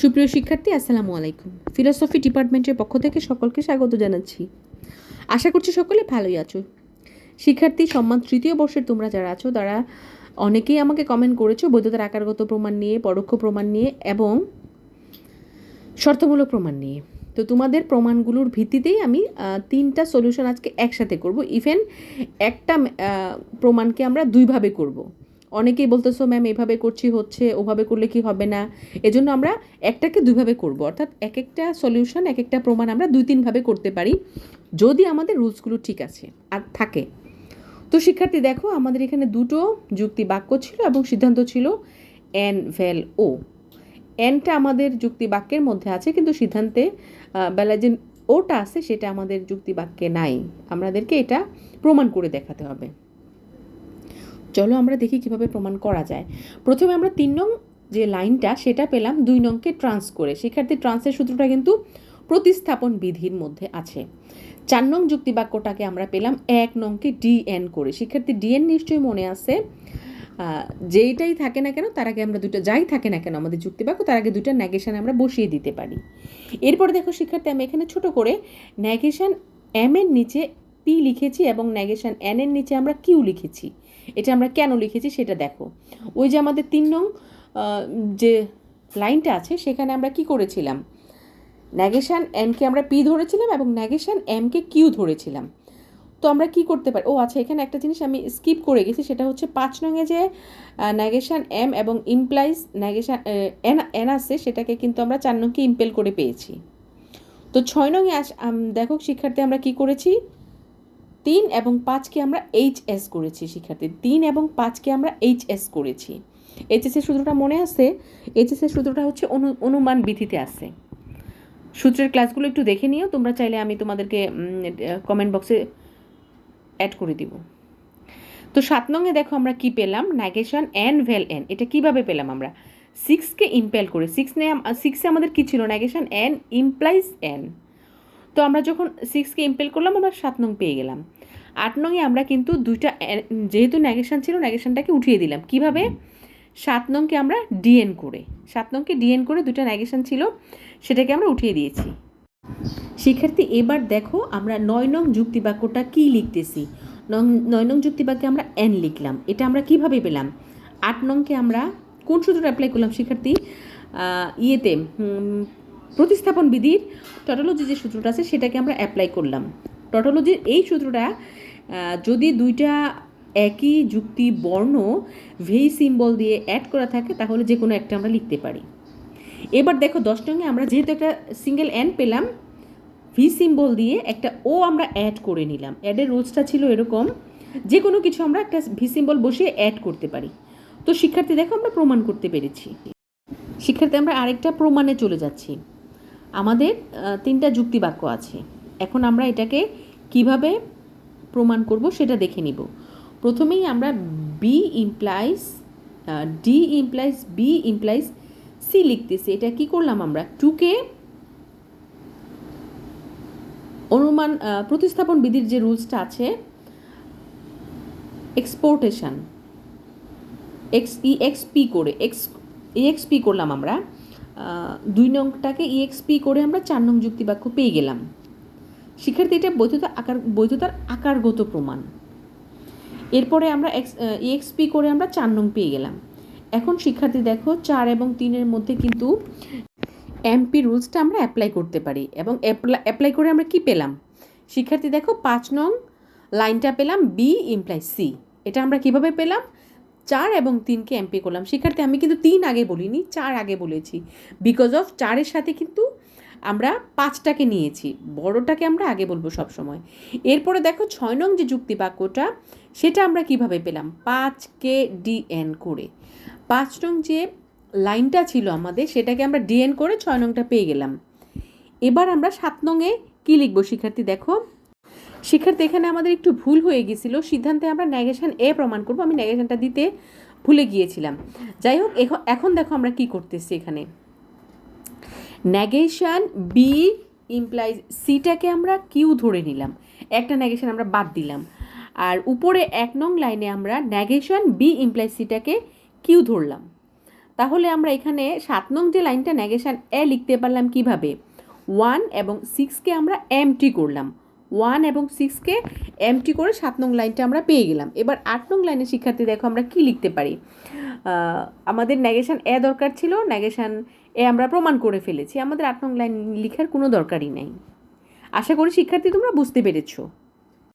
সুপ্রিয় শিক্ষার্থী, আসসালামু আলাইকুম। ফিলোসফি ডিপার্টমেন্টের পক্ষ থেকে সকলকে স্বাগত জানাচ্ছি। আশা করছি সকলে ভালোই আছো। শিক্ষার্থী, সম্মান তৃতীয় বর্ষের তোমরা যারা আছো, তারা অনেকেই আমাকে কমেন্ট করেছ বৈধতার আকারগত প্রমাণ নিয়ে, পরোক্ষ প্রমাণ নিয়ে এবং শর্তমূলক প্রমাণ নিয়ে। তো তোমাদের প্রমাণগুলোর ভিত্তিতেই আমি তিনটা সলিউশন আজকে একসাথে করব। ইভেন একটা প্রমাণকে আমরা দুইভাবে করব। অনেকেই বলতেছো, ম্যাম, এভাবে করছি, হচ্ছে, ওভাবে করলে কি হবে না? এজন্য আমরা একটাকে দুইভাবে করব। অর্থাৎ এক একটা সলিউশন এক একটা প্রমাণ আমরা দুই তিনভাবে করতে পারি, যদি আমাদের রুলসগুলো ঠিক আছে আর থাকে। তো শিক্ষার্থী, দেখো, আমাদের এখানে দুটো যুক্তি বাক্য ছিল এবং সিদ্ধান্ত ছিল এন ভ্যাল ও। এনটা আমাদের যুক্তি বাক্যের মধ্যে আছে, কিন্তু সিদ্ধান্তে বেলা যে ওটা আছে, সেটা আমাদের যুক্তি বাক্যে নাই। আমাদেরকে এটা প্রমাণ করে দেখাতে হবে। চলো আমরা দেখি কীভাবে প্রমাণ করা যায়। প্রথমে আমরা তিন নং যে লাইনটা, সেটা পেলাম দুই নংকে ট্রান্স করে। শিক্ষার্থী ট্রান্সের সূত্রটা কিন্তু প্রতিস্থাপন বিধির মধ্যে আছে। চার নং যুক্তি বাক্যটাকে আমরা পেলাম এক নংকে ডিএন করে। শিক্ষার্থী ডিএন নিশ্চয়ই মনে আছে যেইটাই থাকে না কেন, তার আগে আমরা দুটো যাই থাকে না কেন, আমাদের যুক্তি বাক্য তার আগে দুটো ন্যাগেশন আমরা বসিয়ে দিতে পারি। এরপরে দেখো শিক্ষার্থী, আমি এখানে ছোট করে ন্যাগেশন এম এর নিচে পি লিখেছি এবং ন্যাগেশন এর নিচে আমরা কিউ লিখেছি। এটা আমরা কেন লিখেছি সেটা দেখো। ওই যে আমাদের তিন নং যে লাইনটা আছে, সেখানে আমরা কি করেছিলাম? ন্যাগেশন এনকে আমরা পি ধরেছিলাম এবং ন্যাগেশন এমকে কিউ ধরেছিলাম। তো আমরা কি করতে পারি? ও আচ্ছা এখানে একটা জিনিস আমি স্কিপ করে গেছি, সেটা হচ্ছে পাঁচ নঙে যে ন্যাগেশন এম এবং ইমপ্লাইজ ন্যাগেশন এন এন আছে, সেটাকে কিন্তু আমরা চার নংকে ইম্পেল করে পেয়েছি। তো ছয় নঙে আস দেখো, শিক্ষার্থী, আমরা কি করেছি? তিন এবং পাঁচকে আমরা এইচ এস করেছি, শিক্ষার্থী। তিন এবং পাঁচকে আমরা এইচ এস করেছি। এইচএস এর সূত্রটা মনে আছে? এইচএস এর সূত্রটা হচ্ছে অনু, অনুমান বিধিতে আছে। সূত্রের ক্লাসগুলো একটু দেখে নিও, তোমরা চাইলে আমি তোমাদেরকে কমেন্ট বক্সে অ্যাড করে দিব। তো সাত নঙে দেখো আমরা কি পেলাম? ন্যাগেশন এন ভেল এন এটা কীভাবে পেলাম আমরা? সিক্সকে ইম্পেল করে সিক্স নে সিক্সে আমাদের কি ছিল? ন্যাগেশন এন ইমপ্লাইজ এন তো আমরা যখন সিক্সকে ইম্পেল করলাম, আমরা সাত নং পেয়ে গেলাম। আট নংয়ে আমরা কিন্তু দুইটা যেহেতু ন্যাগেশন ছিল ন্যাগেশনটাকে উঠিয়ে দিলাম। কীভাবে? সাত নংকে আমরা ডিএন করে, সাত নংকে ডিএন করে দুইটা ন্যাগেশন ছিল, সেটাকে আমরা উঠিয়ে দিয়েছি। শিক্ষার্থী, এবার দেখো আমরা নয় নং যুক্তিবাক্যটা কী লিখতেছি। নং- নয় নং যুক্তিবাক্যে আমরা এন লিখলাম। এটা আমরা কীভাবে পেলাম? আট নংকে আমরা কোন সূত্রটা অ্যাপ্লাই করলাম শিক্ষার্থী? ইয়েতে প্রতিস্থাপন বিধির টটোলজি যে সূত্রটা আছে, সেটাকে আমরা অ্যাপ্লাই করলাম। টটোলজির এই সূত্রটা যদি দুইটা একই যুক্তি বর্ণ ভেই সিম্বল দিয়ে অ্যাড করা থাকে, তাহলে যে কোনো একটা আমরা লিখতে পারি। এবার দেখো, দশ নঙ্গে আমরা যেহেতু একটা সিঙ্গেল এন পেলাম ভি সিম্বল দিয়ে একটা ও আমরা অ্যাড করে নিলাম। অ্যাডের রুলসটা ছিল এরকম, যে কোনো কিছু আমরা একটা ভি সিম্বল বসিয়ে অ্যাড করতে পারি। তো শিক্ষার্থী, দেখো আমরা প্রমাণ করতে পেরেছি। শিক্ষার্থী, আমরা আরেকটা প্রমাণে চলে যাচ্ছি। আমাদের তিনটা যুক্তি বাক্য আছে। এখন আমরা এটাকে কীভাবে প্রমাণ করব সেটা দেখে নিব। প্রথমেই আমরা B implies D implies B implies C লিখতেছি। এটা কি করলাম আমরা? টুকে অনুমান প্রতিস্থাপন বিধির যে রুলসটা আছে exportation ex E X P করে এক্স ইএক্সপি করলাম আমরা। দুই নংটাকে ইএক্সপি করে আমরা চার নং যুক্তিবাক্য পেয়ে গেলাম। শিক্ষার্থী, এটা বৈধতা আকার, বৈধতার আকারগত প্রমাণ। এরপরে আমরা এক্স ইএক্সপি করে আমরা চার নং পেয়ে গেলাম। এখন শিক্ষার্থী, দেখো, চার এবং তিনের মধ্যে কিন্তু এমপি রুলসটা আমরা অ্যাপ্লাই করতে পারি এবং অ্যাপ্লাই করে আমরা কি পেলাম? শিক্ষার্থী, দেখো, পাঁচ নং লাইনটা পেলাম বি ইমপ্লাই সি এটা আমরা কীভাবে পেলাম? চার এবং তিনকে এমপি করলাম। শিক্ষার্থী, আমি কিন্তু তিন আগে বলিনি, চার আগে বলেছি। বিকজ অফ চারের সাথে কিন্তু আমরা পাঁচটাকে নিয়েছি। বড়টাকে আমরা আগে বলব সব সময় এরপরে দেখো ছয় নং যে যুক্তি বাক্যটা, সেটা আমরা কীভাবে পেলাম? পাঁচকে ডিএন করে। পাঁচ নং যে লাইনটা ছিল আমাদের, সেটাকে আমরা ডিএন করে ছয় নংটা পেয়ে গেলাম। এবার আমরা সাত নংয়ে কী লিখব শিক্ষার্থী, দেখো? শিক্ষার্থী, এখানে আমাদের একটু ভুল হয়ে গিয়েছিল সিদ্ধান্তে আমরা ন্যাগেশন এ প্রমাণ করব। আমি ন্যাগেশনটা দিতে ভুলে গিয়েছিলাম। যাই হোক এখন দেখো আমরা কি করতেছি এখানে। ন্যাগেশন বি ইমপ্লাইজ সিটাকে আমরা কিউ ধরে নিলাম। একটা ন্যাগেশন আমরা বাদ দিলাম। আর উপরে এক নং লাইনে আমরা ন্যাগেশন বি ইমপ্লাইজ সিটাকে কিউ ধরলাম। তাহলে আমরা এখানে সাত নং যে লাইনটা নেগেশন এ লিখতে পারলাম কীভাবে? ওয়ান এবং সিক্সকে আমরা এমটি করলাম। ওয়ান এবং সিক্সকে এমটি করে সাত নং লাইনটা আমরা পেয়ে গেলাম। এবার আট নং লাইনের শিক্ষার্থী দেখো আমরা কি লিখতে পারি। আমাদের নেগেশন এ দরকার ছিল নেগেশন এ আমরা প্রমাণ করে ফেলেছি। আমাদের আট নং লাইন লিখার কোনো দরকারই নাই। আশা করি শিক্ষার্থী তোমরা বুঝতে পেরেছ।